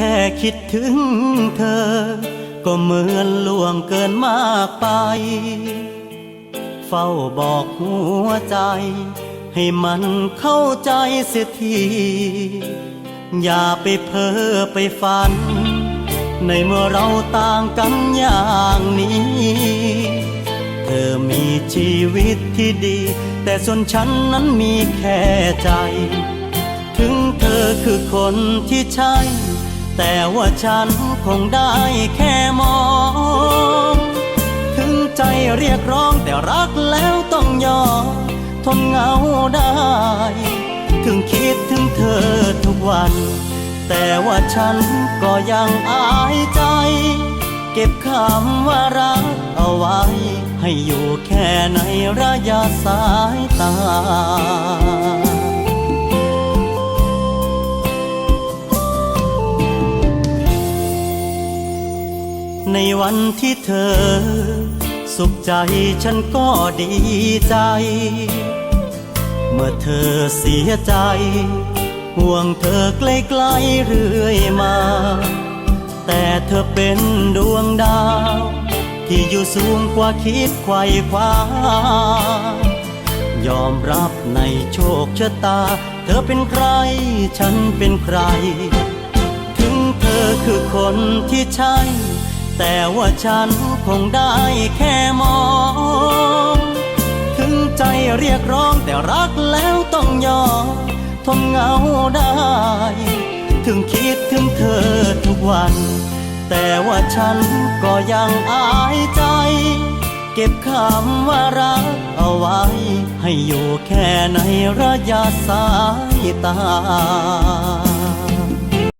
ค่คิดถึงเธอ ก็เหมือนล่วงเกินมากไป เฝ้าบอกหัวใจ ให้มันเข้าใจเสียที อย่าไปเพ้อไปฝัน ในเมื่อเราต่างกันอย่างนี้ เธอมีชีวิตที่ดี แต่ส่วนฉันนั้นมีแค่ใจ ถึงเธอคือคนที่ใช่ แต่ว่าฉันคงได้แค่มอง ถึงใจเรียกร้องแต่รักแล้วต้องยอมทนเหงาได้ ถึงคิดถึงเธอทุกวัน แต่ว่าฉันก็ยังอายใจ เก็บคำว่ารักเอาไว้ ให้อยู่แค่ในระยะสายตา ในวันที่เธอ สุขใจฉันก็ดีใจ เมื่อเธอเสียใจ ห่วงเธอใกล้ๆเรื่อยมา แต่เธอเป็นดวงดาว ที่อยู่สูงกว่าคิดไขว่คว้ายอมรับในโชคชะตา เธอเป็นใคร ฉันเป็นใคร ถึงเธอคือคนที่ใช่ แต่ว่าฉันคงได้แค่มอง ถึงใจเรียกร้องแต่รักแล้วต้องยอมทนเหงาได้ ถึงคิดถึงเธอทุกวัน แต่ว่าฉันก็ยังอายใจ เก็บคำว่ารักเอาไว้ ให้อยู่แค่ในระยะสายตา